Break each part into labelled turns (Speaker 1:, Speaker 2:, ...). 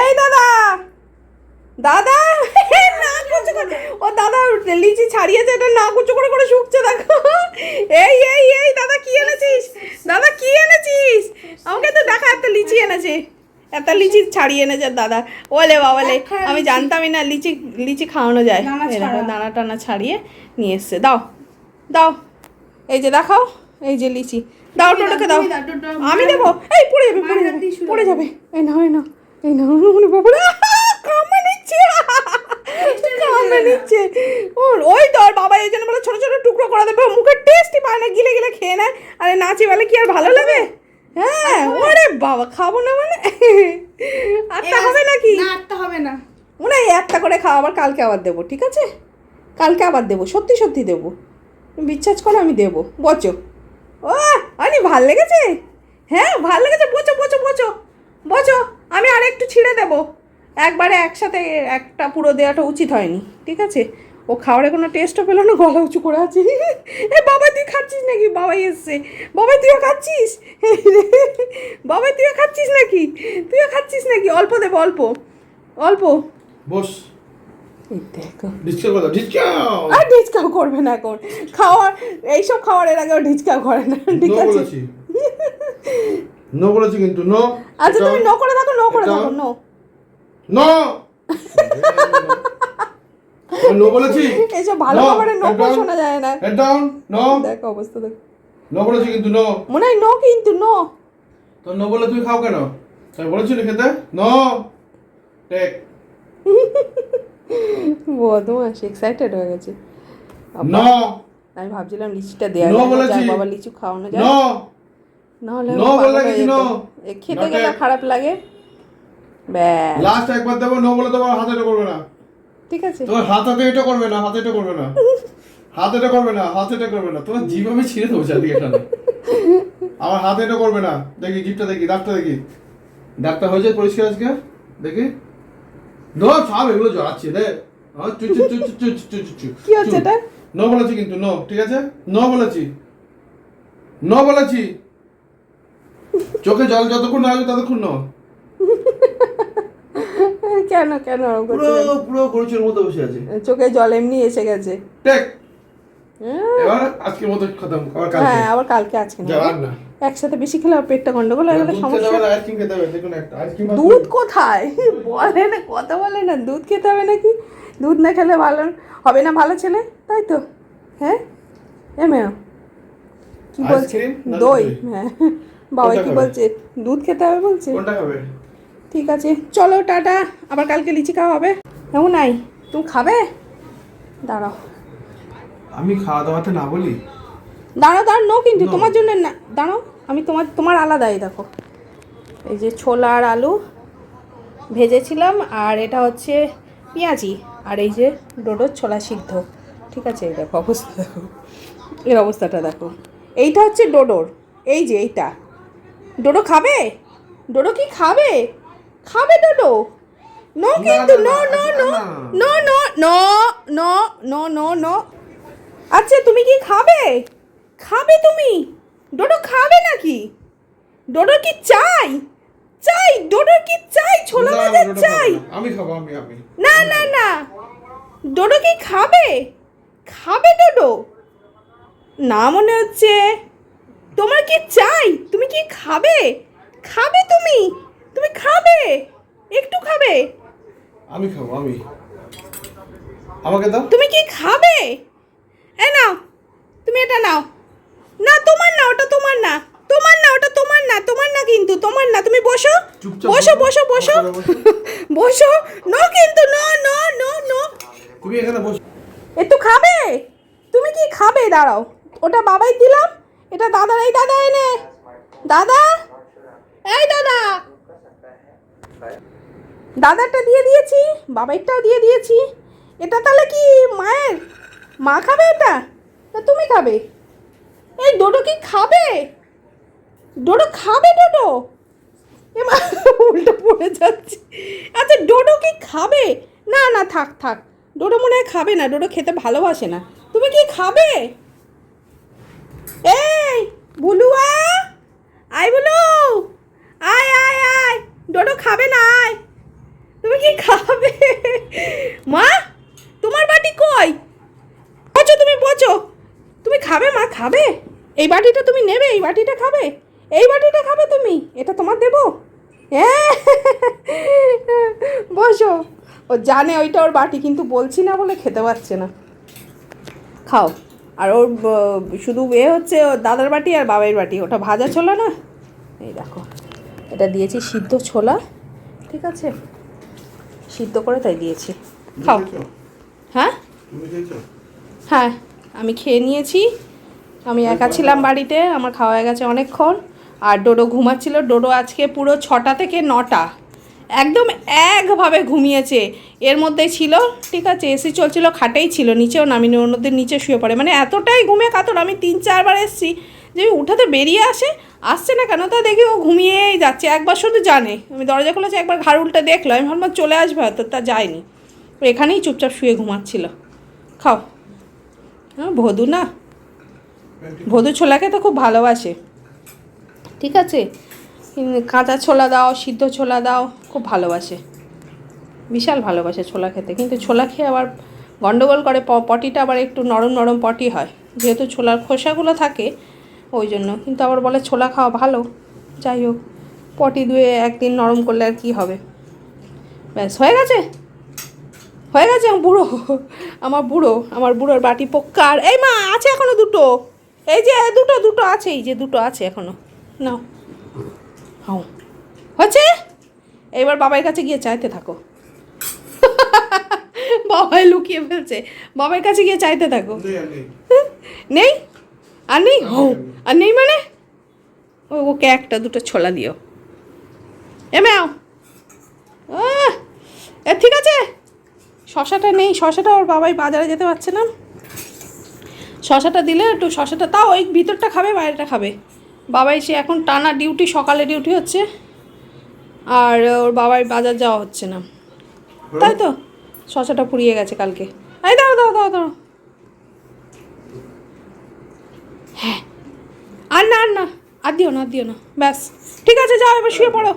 Speaker 1: এই দাদা! দাদা! না কুচু করে ও দাদা লিচি ছাড়িয়েছে এটা না কুচু করে করে শুকছে দেখো। এই এই এই দাদা কি এনেছিস? দাদা কি এনেছিস? আমাকে তো দেখা একটা লিচি এনেছে। একটা লিচি ছাড়িয়ে এনেছে দাদা। ওলে বাবালে আমি জানতামই না লিচি লিচি খাওয়ানো যায়।
Speaker 2: ছাড়া।
Speaker 1: দানা টানা ছাড়িয়ে নিয়ে এসছে। দাও দাও। এই যে দেখাও এই যে লিচি। দাও টোটোকে দাও আমি দেবো? এই পড়ে যাবে পড়ে যাবে পড়ে যাবে। এই নাও এই নাও। এই নাও ওরে বাবারে কামড়ে নিচ্ছে কামড়ে নিচ্ছে। ওর ওই তো ওর বাবা এই জন্য বলে ছোট ছোট টুকরো করে দেবে। মুখের টেস্টই পায় না গিলে গিলে খেয়ে নেয়। আরে নাচি বলে কি আর ভালো লাগে? হ্যাঁ ওরে বাবা খাব না মানে? আটটা হবে নাকি?
Speaker 2: না আটটা হবে না।
Speaker 1: মনে হয় একটা করে খাওয়া আবার কালকে আবার দেবো ঠিক আছে? কালকে আবার দেবো সত্যি সত্যি দেবো। বিশ্বাস করো আমি দেবো। বচো। ও আনি ভালো লেগেছে? হ্যাঁ ভালো লেগেছে। বচো বচো বচো। বচো। আমি আর একটু ছিঁড়ে দেবো। একবারে একসাথে একটা পুরো দেওয়াটা উচিত হয়নি ঠিক আছে? ও খাওয়ারে কোনো টেস্টও পেল না গলা উঁচু করে আছে। এ বাবা তুই খাচ্ছিস নাকি? বাবাই এসছে। বাবাই তুইও খাচ্ছিস? বাবাই তুইও খাচ্ছিস নাকি? তুইও খাচ্ছিস নাকি? অল্প দেবো অল্প। অল্প।
Speaker 3: বস।
Speaker 1: আর ডিসকাউ করবে না এখন। খাওয়ার এইসব খাওয়ারের আগেও ডিসকাউ করে না ঠিক আছে?
Speaker 3: নো বলেছি কিন্তু নো
Speaker 1: আচ্ছা তুমি নো করে থাকো নো করে থাকো নো
Speaker 3: নো নো বলেছি।
Speaker 1: এইসব ভালো
Speaker 3: No,
Speaker 1: খাবারের নো
Speaker 3: down.
Speaker 1: শোনা যায় না।
Speaker 3: হেড ডাউন নো
Speaker 1: দেখো অবস্থা দেখো।
Speaker 3: নো বলেছি কিন্তু নো
Speaker 1: মনে হয় নো কিন্তু নো
Speaker 3: তো নো বলে তুমি খাও কেন? বলেছি না খেতে? নো টেক
Speaker 1: বদমাস এক্সাইটেড হয়ে গেছে।
Speaker 3: নো
Speaker 1: আমি ভাবছিলাম লিচিটা
Speaker 3: No
Speaker 1: যায় বাবা লিচু খাওয়ানো যায়
Speaker 3: নো
Speaker 1: নাহলে
Speaker 3: নো
Speaker 1: বলে
Speaker 3: কিছু
Speaker 1: নো? খেতে গেলে খারাপ লাগে? ব্যাস
Speaker 3: লাস্ট একবার দেবো নো বলে তোমার হাতে এটা করবে না।
Speaker 1: ঠিক আছে।
Speaker 3: তোমার হাত হাতে এটা করবে না হাতে এটা করবে না। হাত এটা করবে না হাত এটা করবে না। তোমার জিভ আমি ছিঁড়ে দেবো চারদিকে টানে আমার হাত এটা করবে না। দেখি জিভটা দেখি দাঁতটা দেখি। দাঁতটা হয়েছে পরিষ্কার আজকে। দেখি। নো সব এগুলো জড়াচ্ছে রে
Speaker 1: কি হচ্ছে এটা?
Speaker 3: নো বলেছি কিন্তু নো ঠিক আছে? নো বলেছি। নো বলেছি। চোখে জল যতক্ষণ না আসবে ততক্ষণ নো
Speaker 1: কেন কেন
Speaker 3: পুরো পুরো গরুচের মতো বসে আছে।
Speaker 1: চোখে জল এমনি এসে গেছে।
Speaker 3: টেক।
Speaker 1: হ্যাঁ,
Speaker 3: এবার আজকের মতো খতম আবার কালকে।
Speaker 1: হ্যাঁ আবার কালকে আজকে না। একসাথে বেশি খেলে আবার পেটটা গন্ডগোল হয়ে গেলে সমস্যা।
Speaker 3: হবে না, আইসক্রিম খেতে হবে দেখুন একটা। আইসক্রিম
Speaker 1: দুধ কোথায়? বলে না কথা বলে না দুধ খেতে হবে নাকি? দুধ না খেলে ভালো হবে না ভালো ছেলে? তাই তো। হ্যাঁ? এ মেয় কি বলছে? দই? হ্যাঁ। বাবা
Speaker 3: কোনটা
Speaker 1: কি বলছে? দুধ খেতে হবে বলছে?
Speaker 3: কোনটা খাবে?
Speaker 1: ঠিক আছে চলো টাটা আবার কালকে লিচি খাওয়া হবে। এমন নাই? তুমি খাবে? দাঁড়াও।
Speaker 3: আমি খাওয়া দাওয়াতে না বলি?
Speaker 1: দাঁড়াও দাঁড়াও নো কিন্তু তোমার জন্য না দাঁড়াও আমি তোমার তোমার আলাদাই দেখো। এই যে ছোলা আর আলু ভেজেছিলাম আর এটা হচ্ছে পেঁয়াজি আর এই যে ডোডোর ছোলা সিদ্ধ। ঠিক আছে এই দেখো অবস্থা দেখো। এর অবস্থাটা দেখো। এইটা হচ্ছে ডোডোর এই যে এইটা। ডোডো খাবে? ডোডো কি খাবে? খাবে ডোডো। নো কিন্তু
Speaker 3: না,
Speaker 1: নো
Speaker 3: না,
Speaker 1: নো
Speaker 3: না,
Speaker 1: নো
Speaker 3: না।
Speaker 1: নো নো নো আচ্ছা তুমি কি খাবে? খাবে তুমি। ডোডো খাবে নাকি? ডোডোর কি চাই? চাই ডোডোর কি চাই? ছোলা ভাজা চাই।
Speaker 3: আমি খাব আমি আমি।
Speaker 1: না না না। ডোডো কি খাবে? খাবে ডোডো। না মনে হচ্ছে। তোমার কি চাই? তুমি কি খাবে? খাবে তুমি? তুমি খাবে? একটু খাবে?
Speaker 3: আমি খাব আমি। আমাকে দাও।
Speaker 1: তুমি কি খাবে? এ নাও তুমি এটা নাও। না তোমার না ওটা তোমার না। তোমার না ওটা তোমার না তোমার না কিন্তু তোমার না। তুমি বসো। বসো
Speaker 3: বসো।
Speaker 1: বসো বসো। নো কিন্তু নো নো নো নো।
Speaker 3: তুমি এখানে বসো।
Speaker 1: একটু খাবে। তুমি কি খাবে? দাঁড়াও। ওটা বাবাই দিলাম। এটা দাদার এই দাদা এনে। দাদা? এই দাদা। দাদারটা দিয়ে দিয়েছি, বাবাইরটাও দিয়ে দিয়েছি। এটা তাহলে কি মায়ের? মা খাবে এটা? না তুমি খাবে? এই ডোডো কি খাবে? ডোডো খাবে ডোডো? এবার উল্টো পড়ে যাচ্ছে। আচ্ছা ডোডো কি খাবে? না না, থাক থাক। ডোডো মনে হয় খাবে না, ডোডো খেতে ভালোবাসে না। তুমি কি খাবে? এই বুলুয়া আয় বুলু। আয় আয় আয়। ডোডো খাবে না, আয়। তুমি কি খাবে? মা, তোমার বাটি কই? বচো তুমি বচো তুমি খাবে, মা, খাবে। এই বাটিটা তুমি নেবে, এই বাটিটা খাবে। এই বাটিটা খাবে তুমি, এটা তোমার দেবো। হ্যাঁ। বসো। ও জানে ওইটা ওর বাটি, কিন্তু বলছি না বলে খেতে পারছে না। খাও। আর ওর শুধু এ হচ্ছে দাদার বাটি আর বাবার বাটি ওটা ভাজা ছোলা না? এই দেখো এটা দিয়েছি সিদ্ধ ছোলা ঠিক আছে? সিদ্ধ করে তাই দিয়েছি। খাও। হ্যাঁ? হ্যাঁ আমি খেয়ে নিয়েছি। আমি একা ছিলাম বাড়িতে আমার খাওয়া হয়ে গেছে অনেকক্ষণ। আর ডোডো ঘুমাচ্ছিল ডোডো আজকে পুরো ছটা থেকে নটা। একদম একভাবে ঘুমিয়েছে। এর মধ্যেই ছিল, ঠিক আছে, এসি চলছিল, খাটেই ছিল, নিচেও নামিনি মধ্যে নিচে শুয়ে পড়ে। মানে এতটাই ঘুমিয়ে কাতর, আমি তিন চারবার এসেছি যে উঠাতে বেরিয়ে আসে, আসছে না কেন, তা দেখি ও ঘুমিয়েই যাচ্ছে, একবার শুধু জানে। আমি দরজা খুলেছি, একবার ঘাড় উল্টে দেখল, আমি ভাবলাম চলে আসবে হয়তো, তা যায়নি। ও এখানেই চুপচাপ শুয়ে ঘুমাচ্ছিল। খাও। হ্যাঁ ভদু না? ভদু ছোলাকে তো খুব ভালোবাসে। ঠিক আছে? কাঁচা ছোলা দাও, সিদ্ধ ছোলা দাও। খুব ভালোবাসে। বিশাল ভালোবাসে ছোলা খেতে। কিন্তু ছোলা খেয়ে আবার গন্ডগোল করে পটিটা আবার একটু নরম নরম পটি হয়। যেহেতু ছোলার খোসাগুলো থাকে, ওই জন্য। কিন্তু আবার বলে ছোলা খাওয়া ভালো। যাই হোক, পটি ধুয়ে একদিন নরম করলে আর কী হবে? ব্যাস, হয়ে গেছে? হয়ে গেছে আমার বুড়ো? আমার বুড়ো, আমার বুড়োর বাটি পোক্কার এই মা, আছে এখনও দুটো। এই যে দুটো দুটো আছে। এই যে দুটো আছে এখনও। নাও। হ্যাঁ হচ্ছে? এবার বাবার কাছে গিয়ে চাইতে থাকো। বাবাই লুকিয়ে ফেলছে। বাবার কাছে গিয়ে চাইতে থাকো।
Speaker 3: নেই আর নেই।
Speaker 1: নেই? আর নেই? হো আর নেই মানে? ও ওকে একটা দুটো ছোলা দিও। এ ম্যাও। এ ঠিক আছে? শশাটা নেই শশাটা ওর বাবাই বাজারে যেতে পারছে না। শশাটা দিলে একটু শশাটা তাও ওই ভিতরটা খাবে বাইরেটা খাবে। বাবাই সে এখন টানা ডিউটি সকালে ডিউটি হচ্ছে। আর ওর বাবার বাজার যাওয়া হচ্ছে না। তাই তো? শশাটা পুড়িয়ে গেছে কালকে। এই দাঁড়ো দাঁড়ো দাঁড়ো দাঁড়ো হ্যাঁ। আর না আর না আর দিও না আর দিও না। ব্যাস। ঠিক আছে যাও এবার শুয়ে পড়ো।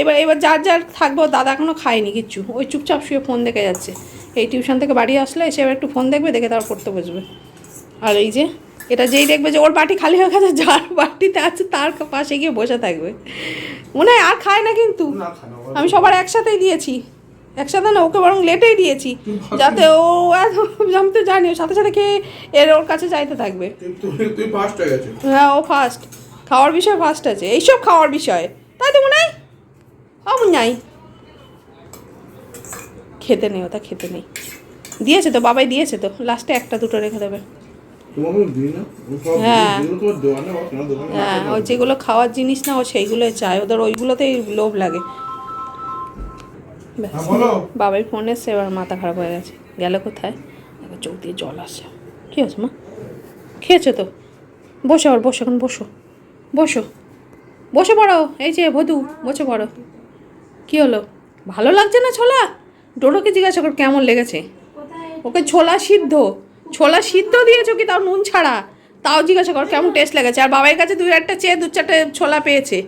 Speaker 1: এবার এবার যার যার থাকব দাদা এখনও খায়নি কিচ্ছু। ওই চুপচাপ শুয়ে ফোন দেখে যাচ্ছে। এই টিউশন থেকে বাড়ি আসলে এসে এবার একটু ফোন দেখবে দেখে তারপর পড়তে বসবে। আর এই যে এটা যেই দেখবে যে ওর বাটি খালি হয়ে গেছে যার বাটিতে আছে তার পাশে গিয়ে বসে থাকবে। মনে হয় আর খায় না কিন্তু। আমি সবার একসাথেই দিয়েছি। একসাথে না ওকে বরং লেটেই দিয়েছি। যাতে ও এত আমি তো জানি সাথে সাথে খেয়ে এর ওর কাছে চাইতে থাকবে।
Speaker 3: হয়ে
Speaker 1: ও ফার্স্ট খাওয়ার বিষয় ফার্স্ট আছে। এইসব খাওয়ার বিষয়। তাই তো মনে হয়? নাই খেতে নেই ওটা খেতে নেই। দিয়েছে তো বাবাই দিয়েছে তো। লাস্টে একটা দুটো রেখে দেবে। হ্যাঁ। হ্যাঁ ও যেগুলো খাওয়ার জিনিস না ও সেইগুলোই চায়। ওদের ওইগুলোতেই লোভ লাগে।
Speaker 3: হ্যাঁ
Speaker 1: বাবার ফোন এসছে এবার মাথা খারাপ হয়ে গেছে। গেল কোথায়? এবার চোখ দিয়ে জল আসে কী হচ্ছে মা? খেয়েছো তো? বসো আবার বসো এখন বসো। বসো। বসে পড়ো। এই যে ভদু বসে পড়ো। কী হলো? ভালো লাগছে না ছোলা? ডোডোকে জিজ্ঞাসা কর কেমন লেগেছে? ওকে ছোলা সিদ্ধ। ছোলা সিদ্ধ দিয়েছ কি? তাও নুন ছাড়া। তাও জিজ্ঞাসা কর, কেমন টেস্ট লেগেছে? আর বাবার কাছে দু একটা চেয়ে দু চারটে ছোলা পেয়েছে,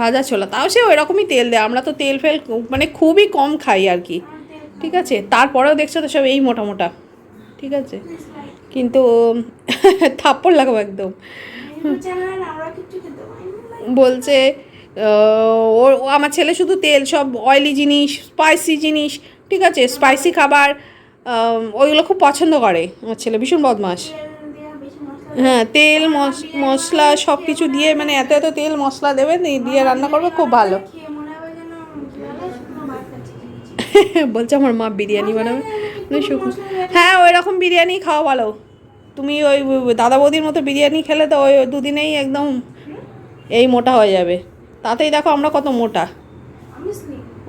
Speaker 1: ভাজা ছোলা। তাও সে ওই রকমই তেল দেয়। আমরা তো তেল ফেল মানে খুবই কম খাই আর কি। ঠিক আছে? তারপরেও দেখছ তো সব এই মোটা মোটা ঠিক আছে? কিন্তু থাপ্পড় লাগাবো একদম। বলছে ও আমার ছেলে শুধু তেল, সব অয়েলি জিনিস স্পাইসি জিনিস। ঠিক আছে? স্পাইসি খাবার ওইগুলো খুব পছন্দ করে আমার ছেলে, ভীষণ বদমাস হ্যাঁ তেল, মশ- মশলা সব কিছু দিয়ে মানে এত এত তেল, মশলা দেবে দিয়ে দিয়ে রান্না করবে, খুব ভালো। বলছে আমার মা বিরিয়ানি বানাবে মানে হ্যাঁ ওই রকম বিরিয়ানি খাওয়া ভালো তুমি ওই দাদা বৌদির মতো বিরিয়ানি খেলে তো ওই দুদিনেই একদম এই মোটা হয়ে যাবে। তাতেই দেখো আমরা কত মোটা।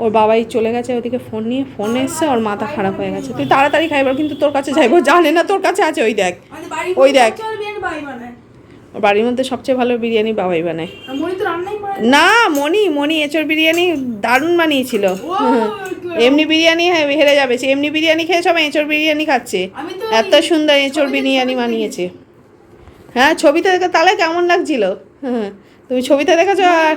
Speaker 1: ওর বাবাই চলে গেছে ওদিকে ফোন নিয়ে ফোন এসছে ওর মাথা খারাপ হয়ে গেছে। তুই তাড়াতাড়ি খাইবার কিন্তু তোর কাছে যাইবো জানে না তোর কাছে আছে ওই দেখ ওই দেখ। ওর বাড়ির মধ্যে সবচেয়ে ভালো বিরিয়ানি বাবাই বানায়। না। মনি মনি এঁচড় বিরিয়ানি দারুণ বানিয়েছিল। এমনি বিরিয়ানি হ্যাঁ, হেরে যাবে এমনি বিরিয়ানি খেয়ে সবাই এঁচড় বিরিয়ানি খাচ্ছে। এত সুন্দর এঁচড় বিরিয়ানি বানিয়েছে। হ্যাঁ ছবিতে দেখে তাহলে কেমন লাগছিল? হ্যাঁ তুমি ছবিতে দেখেছ? আর